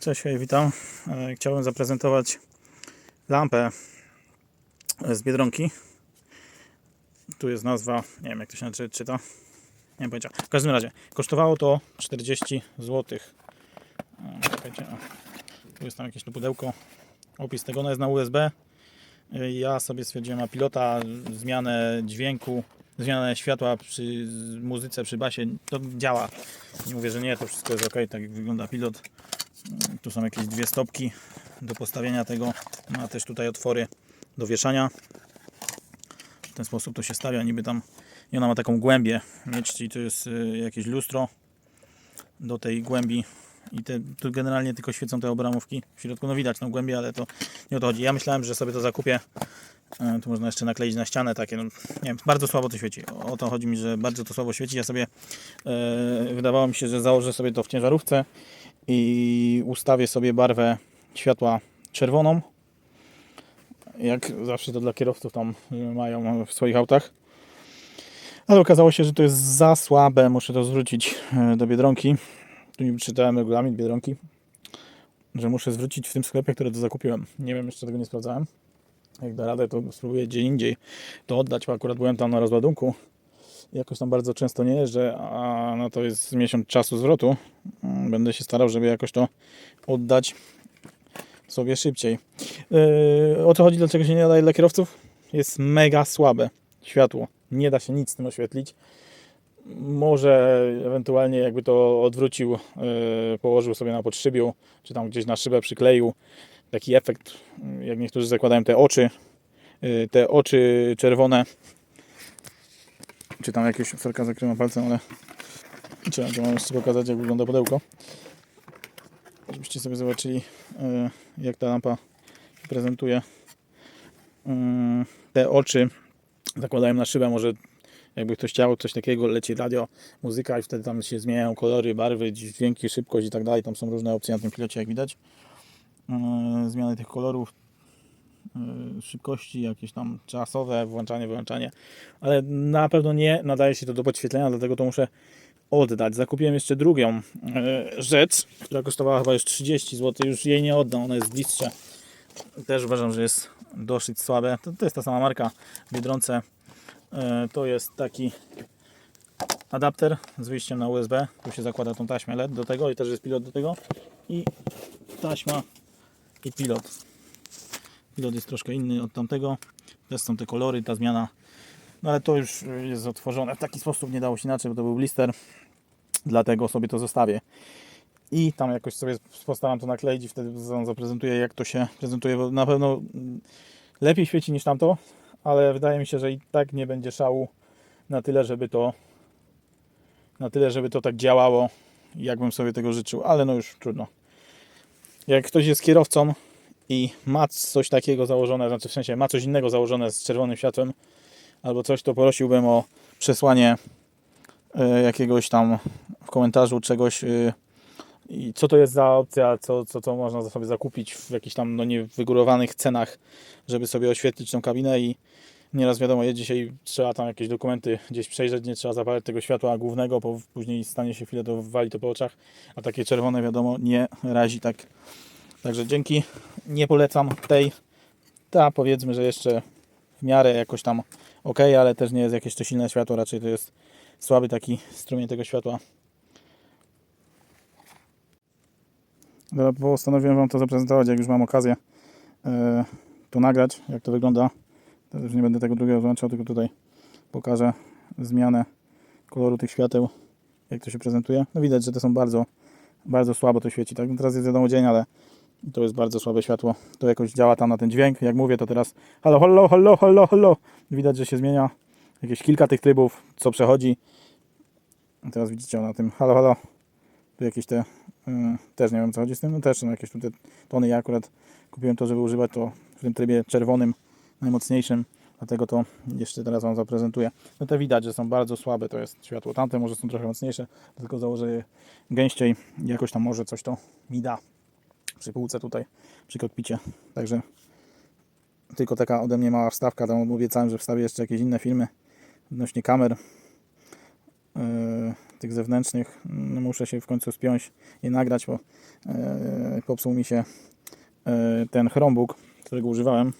Cześć, witam. E, Chciałem zaprezentować lampę z Biedronki. Tu jest nazwa, nie wiem jak to się naczy- czyta. Nie mam pojęcia. W każdym razie, kosztowało to 40 zł. Czekajcie, o. tu jest tam jakieś to pudełko. Opis tego, ona jest na USB. E, Ja sobie stwierdziłem na pilota zmianę dźwięku, zmianę światła przy muzyce, przy basie. To działa. Nie mówię, że nie, to wszystko jest ok, tak jak wygląda pilot. Tu są jakieś dwie stopki do postawienia tego. Ma też tutaj otwory do wieszania. W ten sposób to się stawia, niby tam. I ona ma taką głębię mieć, czyli to jest y, jakieś lustro do tej głębi. I te, tu generalnie tylko świecą te obramówki. W środku no widać tą głębię, ale to nie o to chodzi. Ja myślałem, że sobie to zakupię. E, Tu można jeszcze nakleić na ścianę takie, no, nie wiem, bardzo słabo to świeci. O to chodzi mi, że bardzo to słabo świeci. Ja sobie, e, wydawało mi się, że założę sobie to w ciężarówce i ustawię sobie barwę światła czerwoną. Jak zawsze to dla kierowców tam mają w swoich autach. Ale okazało się, że to jest za słabe. Muszę to zwrócić y, do Biedronki. Tu nie czytałem regulamin Biedronki, że muszę zwrócić w tym sklepie, który to zakupiłem. Nie wiem, jeszcze tego nie sprawdzałem. Jak da radę, to spróbuję gdzie indziej to oddać, bo akurat byłem tam na rozładunku. Jakoś tam bardzo często nie jeżdżę, a no to jest miesiąc czasu zwrotu. Mm, Będę się starał, żeby jakoś to oddać sobie szybciej. Yy, o co chodzi, dlaczego się nie nadaje dla kierowców? Jest mega słabe światło. Nie da się nic z tym oświetlić. Może ewentualnie jakby to odwrócił, yy, położył sobie na podszybiu, czy tam gdzieś na szybę przykleił. Taki efekt, jak niektórzy zakładają te oczy, yy, te oczy czerwone, czy tam jakieś sorka zakrywam palcem, ale trzeba to mam pokazać, jak wygląda pudełko. Żebyście sobie zobaczyli, e, jak ta lampa prezentuje. Mm, Te oczy zakładają na szybę, może jakby ktoś chciał coś takiego, leci radio, muzyka i wtedy tam się zmieniają kolory, barwy, dźwięki, szybkość i tak dalej. Tam są różne opcje na tym pilocie, jak widać. E, Zmiany tych kolorów, e, szybkości, jakieś tam czasowe, włączanie, wyłączanie, ale na pewno nie nadaje się to do podświetlenia, dlatego to muszę oddać. Zakupiłem jeszcze drugą e, rzecz, która kosztowała chyba już 30 zł, już jej nie oddam, ona jest bliższa. Też uważam, że jest dosyć słabe. To, to jest ta sama marka Biedronce. E, To jest taki adapter z wyjściem na USB. Tu się zakłada tą taśmę LED do tego i też jest pilot do tego. I taśma i pilot. Pilot jest troszkę inny od tamtego. Też są te kolory, ta zmiana. No ale to już jest otworzone w taki sposób, nie dało się inaczej, bo to był blister. Dlatego sobie to zostawię. I tam jakoś sobie postaram to nakleić i wtedy zaprezentuję jak to się prezentuje, bo na pewno lepiej świeci niż tamto, ale wydaje mi się, że i tak nie będzie szału na tyle, żeby to na tyle, żeby to tak działało, jakbym sobie tego życzył, ale no już trudno. Jak ktoś jest kierowcą i ma coś takiego założone, znaczy w sensie ma coś innego założone z czerwonym światłem, albo coś, to prosiłbym o przesłanie e, jakiegoś tam w komentarzu czegoś e, i co to jest za opcja, co, co, co można sobie zakupić w jakichś tam no, niewygórowanych cenach, żeby sobie oświetlić tą kabinę i nieraz wiadomo, jest dzisiaj trzeba tam jakieś dokumenty gdzieś przejrzeć, nie trzeba zapalać tego światła głównego, bo później stanie się chwilę, to wali to po oczach, a takie czerwone wiadomo nie razi tak. Także dzięki, nie polecam tej, ta powiedzmy, że jeszcze w miarę jakoś tam ok, ale też nie jest jakieś to silne światło, raczej to jest słaby taki strumień tego światła. Postanowiłem Wam to zaprezentować, jak już mam okazję e, to nagrać, jak to wygląda. To już nie będę tego drugiego włączał, tylko tutaj pokażę zmianę koloru tych świateł, jak to się prezentuje. No widać, że te są bardzo, bardzo słabo to świeci. Tak, no teraz jest wiadomo dzień, ale to jest bardzo słabe światło. To jakoś działa tam na ten dźwięk. Jak mówię, to teraz halo, halo, halo, halo, halo. Widać, że się zmienia. Jakieś kilka tych trybów, co przechodzi. Teraz widzicie na tym halo, halo. Tu jakieś te, y, też nie wiem co chodzi z tym, no też są jakieś tu te tony. Ja akurat kupiłem to, żeby używać to w tym trybie czerwonym, najmocniejszym. Dlatego to jeszcze teraz Wam zaprezentuję. No te widać, że są bardzo słabe, to jest światło. Tamte może są trochę mocniejsze, tylko założę je gęściej i jakoś tam może coś to mi da przy półce tutaj, przy kokpicie. Także tylko taka ode mnie mała wstawka. Tam obiecałem, że wstawię jeszcze jakieś inne filmy odnośnie kamer. Yy, tych zewnętrznych. No, muszę się w końcu spiąć i nagrać, bo e, popsuł mi się e, ten Chromebook, którego używałem.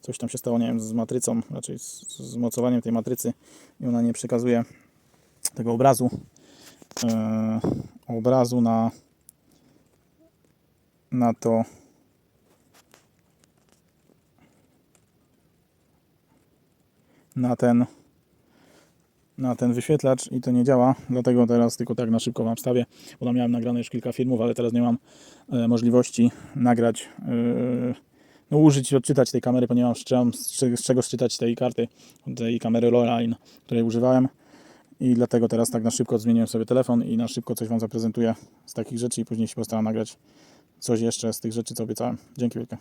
Coś tam się stało, nie wiem, z matrycą, raczej z, z mocowaniem tej matrycy i ona nie przekazuje tego obrazu e, obrazu na na to. Na ten na ten wyświetlacz i to nie działa, dlatego teraz tylko tak na szybko Wam wstawię, bo tam miałem nagrane już kilka filmów, ale teraz nie mam e, możliwości nagrać, e, no użyć i odczytać tej kamery, ponieważ nie mam z, z czego czytać tej karty, tej kamery Lowline, której używałem. I dlatego teraz tak na szybko zmieniłem sobie telefon i na szybko coś Wam zaprezentuję z takich rzeczy i później się postaram nagrać coś jeszcze z tych rzeczy, co obiecałem. Dzięki wielkie.